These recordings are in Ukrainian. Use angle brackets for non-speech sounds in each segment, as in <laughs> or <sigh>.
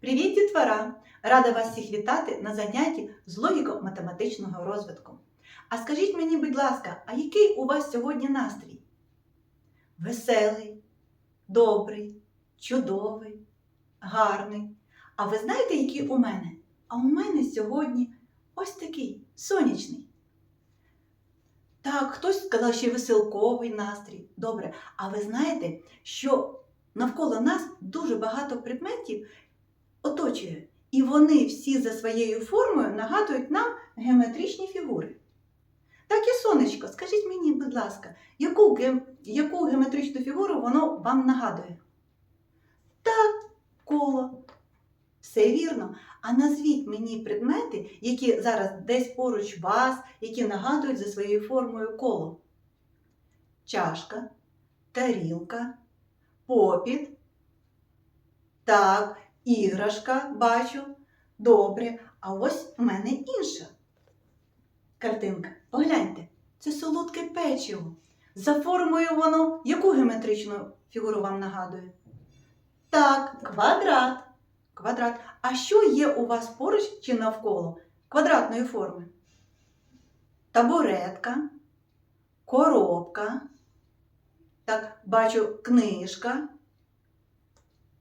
Привіт, дітвора! Рада вас всіх вітати на занятті з логіко-математичного розвитку. А скажіть мені, будь ласка, а який у вас сьогодні настрій? Веселий, добрий, чудовий, гарний. А ви знаєте, який у мене? А у мене сьогодні ось такий сонячний. Так, хтось сказав, що веселковий настрій. Добре. А ви знаєте, що навколо нас дуже багато предметів оточує, і вони всі за своєю формою нагадують нам геометричні фігури. Так і сонечко, скажіть мені, будь ласка, яку, ге- яку геометричну фігуру воно вам нагадує? Так, коло. Все вірно. А назвіть мені предмети, які зараз десь поруч вас, які нагадують за своєю формою коло. Чашка, тарілка, попіт. Так, іграшка бачу. Добре. А ось у мене інша картинка. Погляньте, це солодке печиво. За формою воно яку геометричну фігуру вам нагадує? Так, квадрат. Квадрат. А що є у вас поруч чи навколо квадратної форми? Табуретка, коробка. Так, бачу книжка,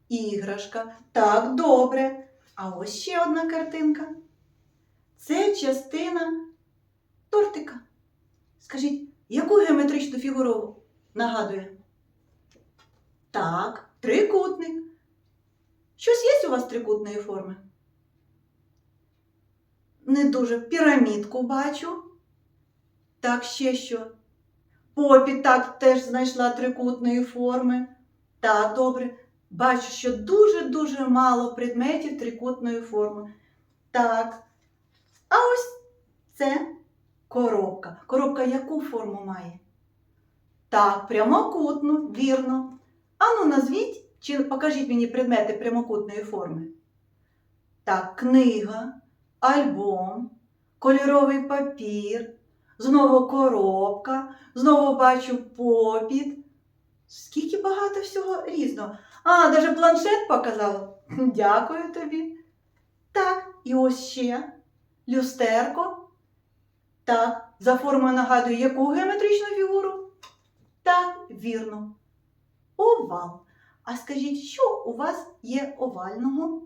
іграшка. Так, добре. А ось ще одна картинка. Це частина тортика. Скажіть, яку геометричну фігуру нагадує? Так, трикутник. Щось є у вас трикутної форми? Не дуже. Пірамідку бачу. Так, ще що? Попіт так теж знайшла трикутної форми. Так, добре. Бачу, що дуже-дуже мало предметів трикутної форми. Так. А ось це коробка. Коробка яку форму має? Так, прямокутну, вірно. Ану, назвіть чи покажіть мені предмети прямокутної форми. Так, книга, альбом, кольоровий папір, знову коробка, знову бачу попіт. Скільки багато всього різного. А, навіть планшет показала. <laughs> Дякую тобі. Так, і ось ще люстерко. Так, за формою нагадую, яку геометричну фігуру? Так, вірно. Овал. А скажіть, що у вас є овального?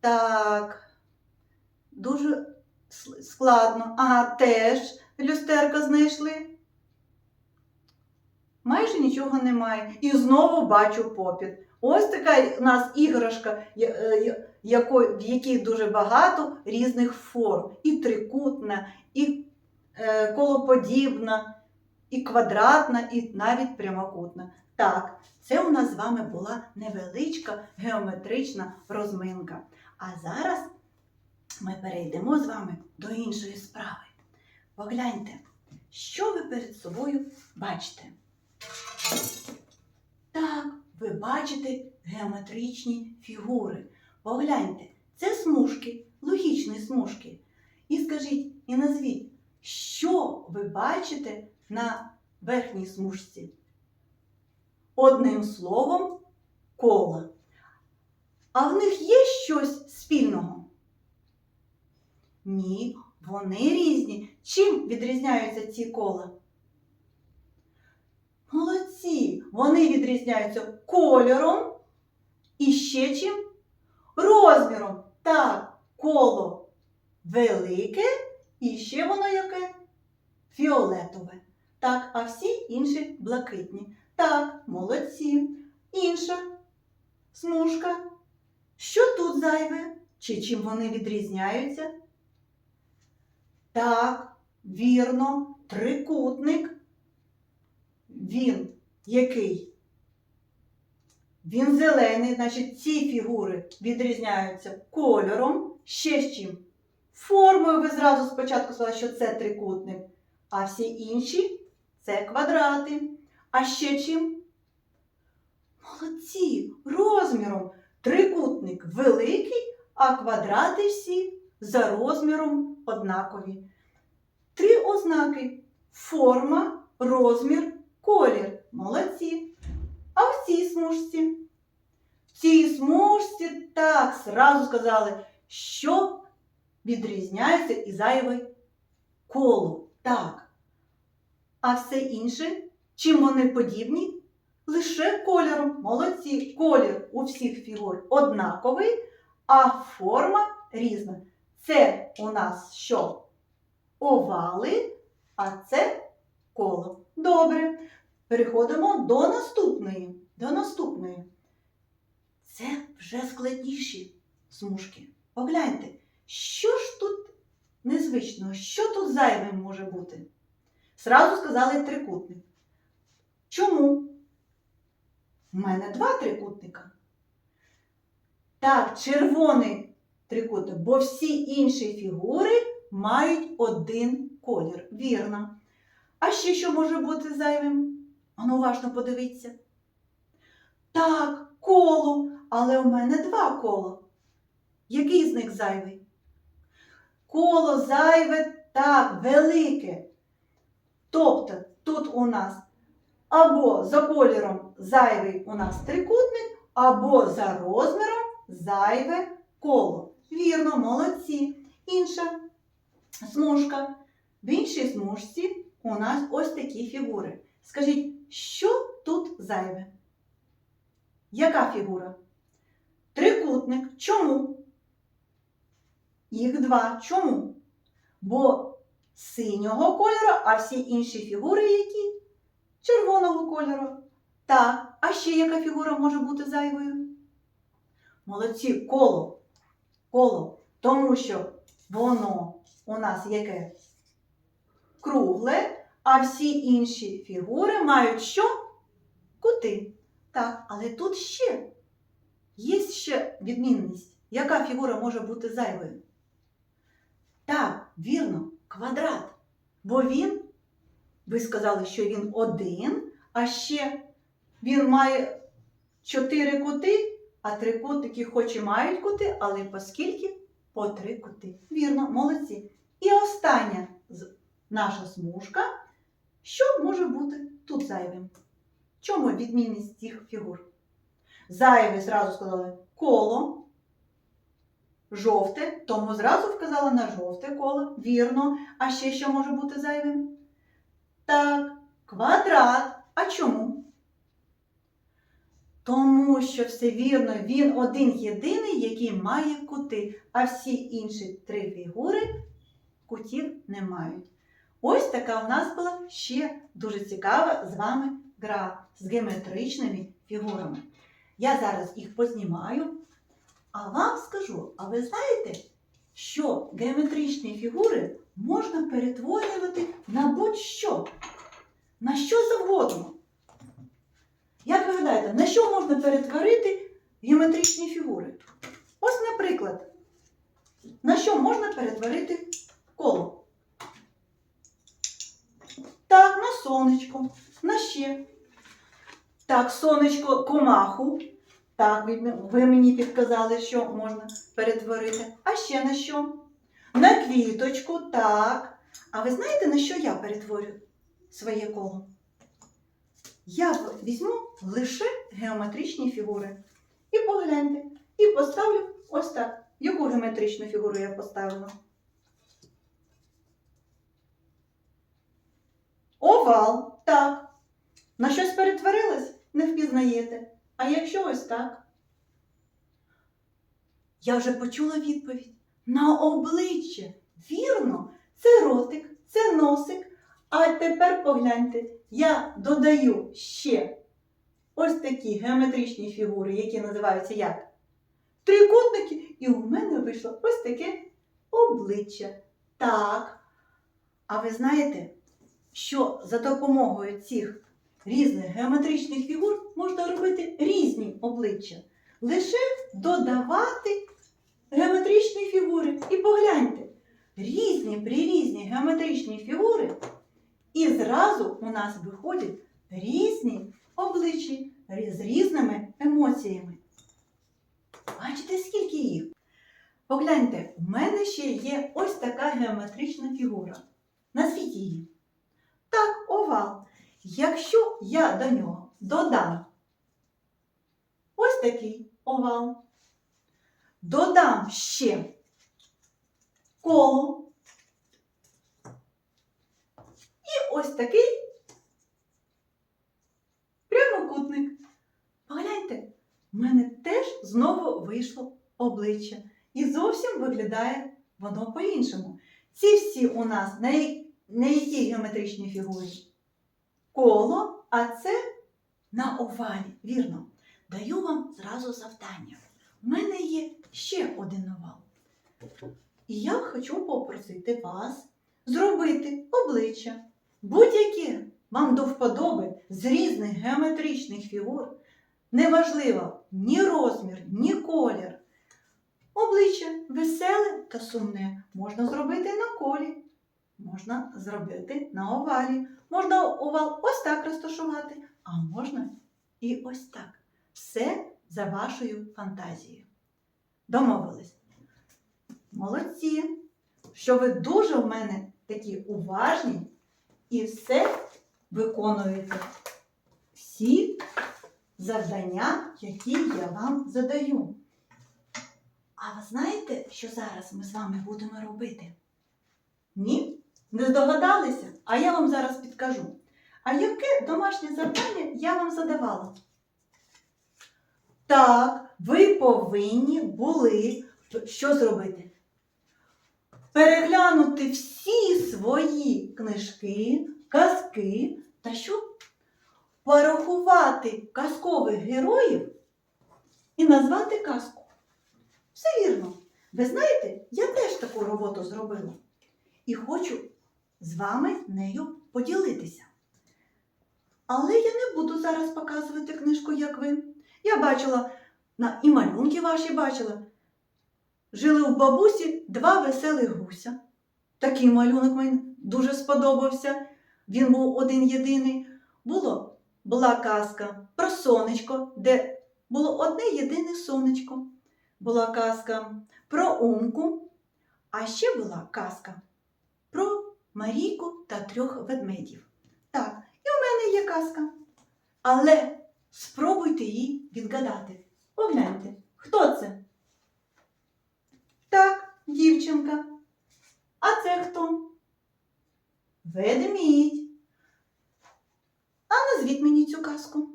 Так, дуже складно. Ага, теж люстерка знайшли. Майже нічого немає. І знову бачу попіт. Ось така у нас іграшка, е, в якій дуже багато різних форм. І трикутна, і е, колоподібна, і квадратна, і навіть прямокутна. Так, це у нас з вами була невеличка геометрична розминка. А зараз ми перейдемо з вами до іншої справи. Погляньте, що ви перед собою бачите. Так, ви бачите геометричні фігури. Погляньте, це смужки, логічні смужки. І скажіть, і назвіть, що ви бачите на верхній смужці? Одним словом, кола. А в них є щось спільного? Ні, вони різні. Чим відрізняються ці кола? Молодці! Вони відрізняються кольором і ще чим? Розміром. Так, коло велике і ще воно яке? Фіолетове. Так, а всі інші блакитні. Так, молодці. Інша смужка. Що тут зайве? Чи чим вони відрізняються? Так, вірно, трикутник. Він який? Він зелений, значить ці фігури відрізняються кольором, ще з чим. Формою ви зразу спочатку сказали, що це трикутник, а всі інші це квадрати. А ще чим? Молодці, розміром. Трикутник великий, а квадрати всі за розміром однакові. Три ознаки: форма, розмір, колір. Молодці. А в цій смужці? В цій смужці так зразу сказали, що відрізняється і зайве коло. Так. А все інше, чим вони подібні? Лише кольором. Молодці. Колір у всіх фігур однаковий, а форма різна. Це у нас що? Овали, а це коло. Добре. Переходимо до наступної. До наступної. Це вже складніші смужки. Погляньте, що ж тут незвичного, що тут зайвим може бути? Зразу сказали трикутник. Чому? У мене два трикутника. Так, червоний трикутник, бо всі інші фігури мають один колір. Вірно. А ще що може бути зайвим? Ану, уважно подивіться. Так, коло, але у мене два кола. Який з них зайвий? Коло зайве так, велике. Тобто тут у нас або за кольором зайвий у нас трикутник, або за розміром зайве коло. Вірно, молодці. Інша смужка. В іншій смужці у нас ось такі фігури. Скажіть, що тут зайве? Яка фігура? Трикутник. Чому? Їх два. Чому? Бо синього кольору, а всі інші фігури які? Червоного кольору. Так, а ще яка фігура може бути зайвою? Молодці, коло. Коло. Тому що воно у нас яке? Кругле, а всі інші фігури мають що? Кути. Так, але тут ще є ще відмінність. Яка фігура може бути зайвою? Так, вірно, квадрат. Бо він, ви сказали, що він один, а ще він має чотири кути, а трикутники хоч і мають кути, але поскільки? По три кути. Вірно, молодці. І остання наша смужка. Що може бути тут зайвим? Чому відмінність цих фігур? Зайве зразу сказали коло, жовте, тому зразу вказала на жовте коло. Вірно. А ще що може бути зайвим? Так, квадрат. А чому? Тому що все вірно, він один єдиний, який має кути, а всі інші три фігури кутів не мають. Ось така у нас була ще дуже цікава з вами гра з геометричними фігурами. Я зараз їх познімаю, а вам скажу, а ви знаєте, що геометричні фігури можна перетворювати на будь-що, на що завгодно. Як ви гадаєте, на що можна перетворити геометричні фігури? Ось, наприклад, на що можна перетворити коло? Так, на сонечко. На ще. Так, сонечко комаху. Так, ви, мені підказали, що можна перетворити. А ще на що? На квіточку, так. А ви знаєте, на що я перетворю своє коло? Я візьму лише геометричні фігури. І погляньте. І поставлю ось так. Яку геометричну фігуру я поставила? Овал, так. На щось перетворилась? Не впізнаєте. А якщо ось так? Я вже почула відповідь. На обличчя. Вірно, це ротик, це носик. А тепер погляньте, я додаю ще ось такі геометричні фігури, які називаються як трикутники, і у мене вийшло ось таке обличчя. Так. А ви знаєте, що за допомогою цих різних геометричних фігур можна робити різні обличчя. Лише додавати геометричні фігури. І погляньте, різні прирізні геометричні фігури, і зразу у нас виходять різні обличчя з різними емоціями. Бачите, скільки їх? Погляньте, у мене ще є ось така геометрична фігура. Назвіть її. Овал. Якщо я до нього додам ось такий овал. Додам ще коло. І ось такий прямокутник. Погляньте, в мене теж знову вийшло обличчя. І зовсім виглядає воно по-іншому. Ці всі у нас на, я- на якій геометричній фігурі? Коло, а це на овалі. Вірно. Даю вам зразу завдання. У мене є ще один овал. І я хочу попросити вас зробити обличчя будь-яке вам до вподоби з різних геометричних фігур. Неважливо ні розмір, ні колір. Обличчя веселе та сумне можна зробити на колі, можна зробити на овалі, можна овал ось так розташувати, а можна і ось так. Все за вашою фантазією. Домовились? Молодці! Що ви дуже в мене такі уважні і все виконуєте. Всі завдання, які я вам задаю. А ви знаєте, що зараз ми з вами будемо робити? Ні? Не здогадалися? А я вам зараз підкажу. А яке домашнє завдання я вам задавала? Так, ви повинні були що зробити? Переглянути всі свої книжки, казки та що? Порахувати казкових героїв і назвати казку. Все вірно. Ви знаєте, я теж таку роботу зробила. І хочу з вами нею поділитися. Але я не буду зараз показувати книжку, як ви. Я бачила, і малюнки ваші бачила. Жили у бабусі два веселих гуся. Такий малюнок мені дуже сподобався. Він був один єдиний. Було, була казка про сонечко, де було одне єдине сонечко. Була казка про умку, а ще була казка Марійку та трьох ведмедів. Так, і у мене є казка. Але спробуйте її відгадати. Погляньте, хто це? Так, дівчинка. А це хто? Ведмідь. А назвіть мені цю казку.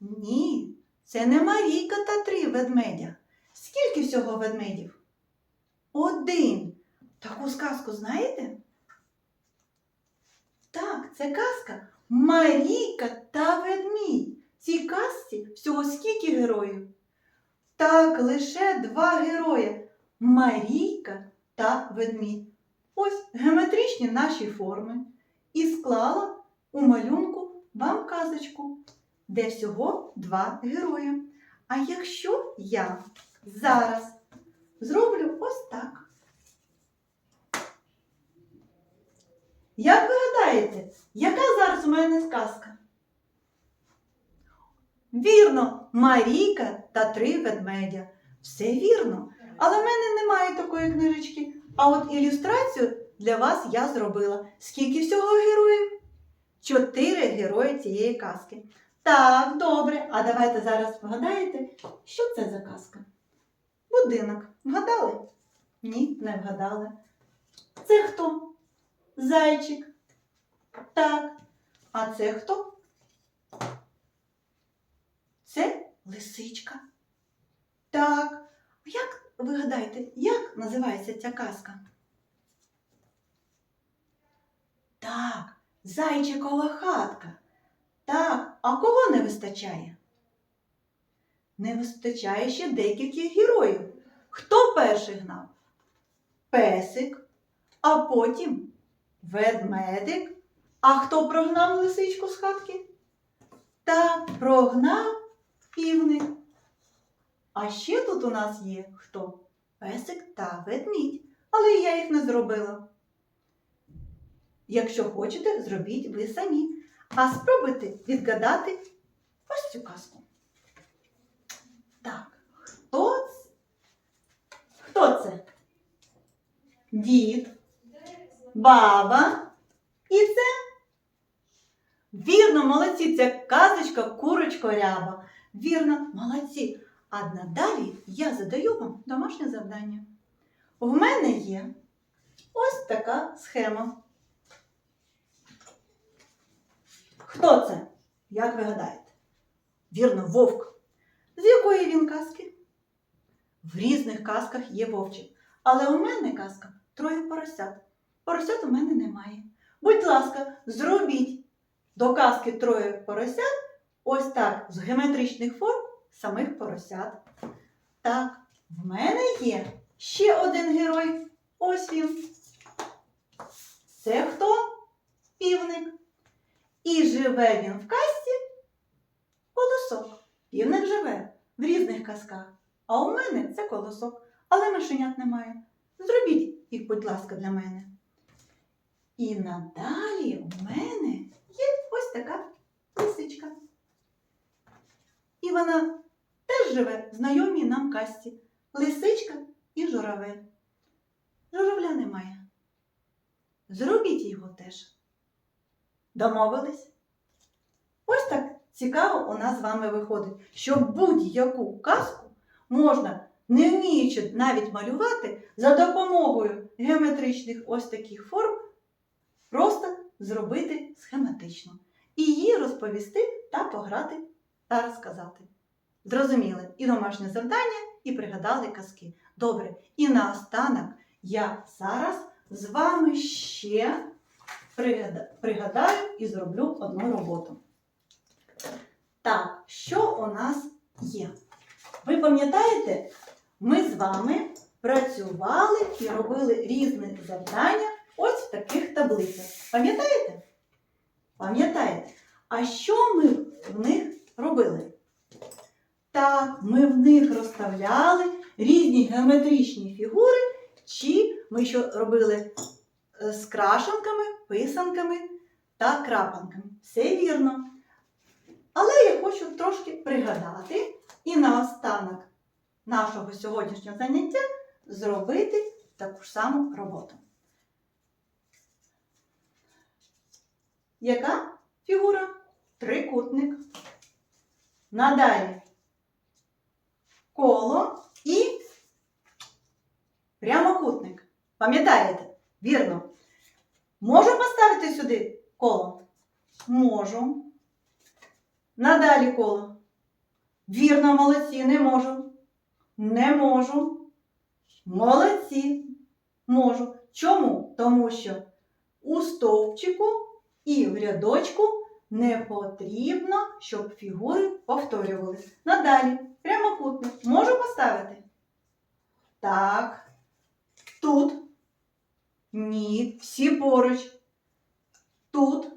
Ні, це не Марійка та три ведмедя. Скільки всього ведмедів? Один. Таку сказку знаєте? Так, це казка Марійка та ведмідь. Цій казці всього скільки героїв? Так, лише два герої Марійка та ведмідь. Ось геометричні наші форми. І склала у малюнку вам казочку, де всього два герої. А якщо я зараз зроблю ось так. Як ви гадаєте, яка зараз у мене сказка? Вірно, Марійка та три ведмедя. Все вірно. Але в мене немає такої книжечки. А от ілюстрацію для вас я зробила. Скільки всього героїв? Чотири герої цієї казки. Так, добре. А давайте зараз вгадаєте, що це за казка? Будинок. Вгадали? Ні, не вгадали. Це хто? Зайчик. Так. А це хто? Це лисичка. Так. Як ви гадаєте, як називається ця казка? Так, зайчикова хатка. Так, а кого не вистачає? Не вистачає ще декількох героїв. Хто перший гнав? Песик, а потім ведмедик. А хто прогнав лисичку з хатки? Та прогнав півник. А ще тут у нас є хто? Песик та ведмідь. Але я їх не зробила. Якщо хочете, зробіть ви самі. А спробуйте відгадати ось цю казку. Так, хто це? Хто це? Дід, баба і це? Вірно, молодці, це казочка курочка ряба. Вірно, молодці. А надалі я задаю вам домашнє завдання. У мене є ось така схема. Хто це? Як ви гадаєте? Вірно, вовк. З якої він казки? В різних казках є вовчик. Але у мене казка троє поросят. Поросят у мене немає. Будь ласка, зробіть до казки троє поросят ось так з геометричних форм самих поросят. Так, в мене є ще один герой. Ось він. Це хто? Півник. І живе він в казці колосок. Півник живе в різних казках. А у мене це колосок, але мишенят немає. Зробіть їх, будь ласка, для мене. І надалі у мене є ось така лисичка. І вона теж живе в знайомій нам казці. Лисичка і журавель. Журавля немає. Зробіть його теж. Домовились? Ось так цікаво у нас з вами виходить, що будь-яку казку можна, не вміючи навіть малювати, за допомогою геометричних ось таких форм просто зробити схематично. І її розповісти та пограти та розказати. Зрозуміли і домашнє завдання, і пригадали казки. Добре, і наостанок я зараз з вами ще пригадаю і зроблю одну роботу. Так, що у нас є? Ви пам'ятаєте, ми з вами працювали і робили різні завдання ось в таких таблицях. Пам'ятаєте? Пам'ятаєте? А що ми в них робили? Так, ми в них розставляли різні геометричні фігури, чи ми що робили е, з крашенками, писанками та крапанками. Все вірно. Але я хочу трошки пригадати і наостанок нашого сьогоднішнього заняття зробити таку ж саму роботу. Яка фігура? Трикутник. Надалі коло і прямокутник. Пам'ятаєте? Вірно. Можу поставити сюди коло? Можу. Надалі коло. Вірно, молодці, не можу. Не можу. Молодці. Можу. Чому? Тому що у стовпчику і в рядочку не потрібно, щоб фігури повторювалися. Надалі прямокутник. Можу поставити? Так. Тут. Ні. Всі поруч. Тут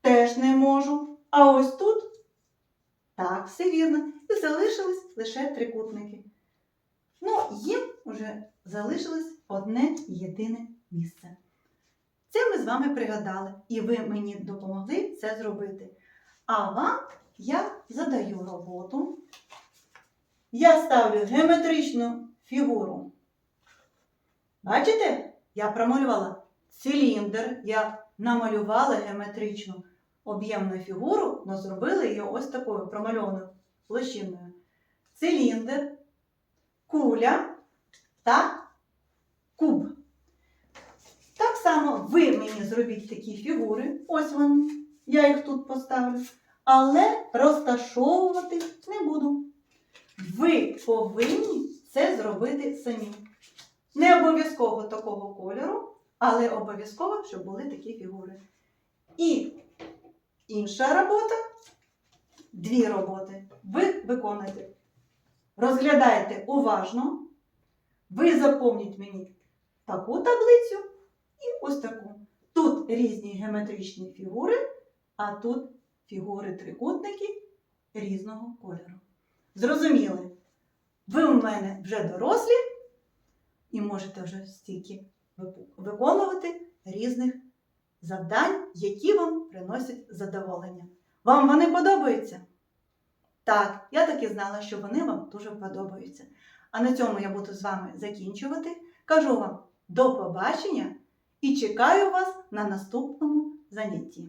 теж не можу. А ось тут. Так, все вірно. І залишились лише трикутники. Ну, їм вже залишилось одне єдине місце. Це ми з вами пригадали, і ви мені допомогли це зробити. А вам я задаю роботу. Я ставлю геометричну фігуру. Бачите? Я промалювала циліндр, я намалювала геометричну об'ємну фігуру, але зробила її ось такою промальованою площиною. Циліндр, куля та куб. Само ви мені зробіть такі фігури, ось вони, я їх тут поставлю, але розташовувати не буду. Ви повинні це зробити самі. Не обов'язково такого кольору, але обов'язково, щоб були такі фігури. І інша робота дві роботи. Ви виконуєте. Розглядайте уважно. Ви заповніть мені таку таблицю ось таку. Тут різні геометричні фігури, а тут фігури трикутники різного кольору. Зрозуміли? Ви у мене вже дорослі і можете вже стільки виконувати різних завдань, які вам приносять задоволення. Вам вони подобаються? Так, я так і знала, що вони вам дуже подобаються. А на цьому я буду з вами закінчувати. Кажу вам до побачення і чекаю вас на наступному занятті.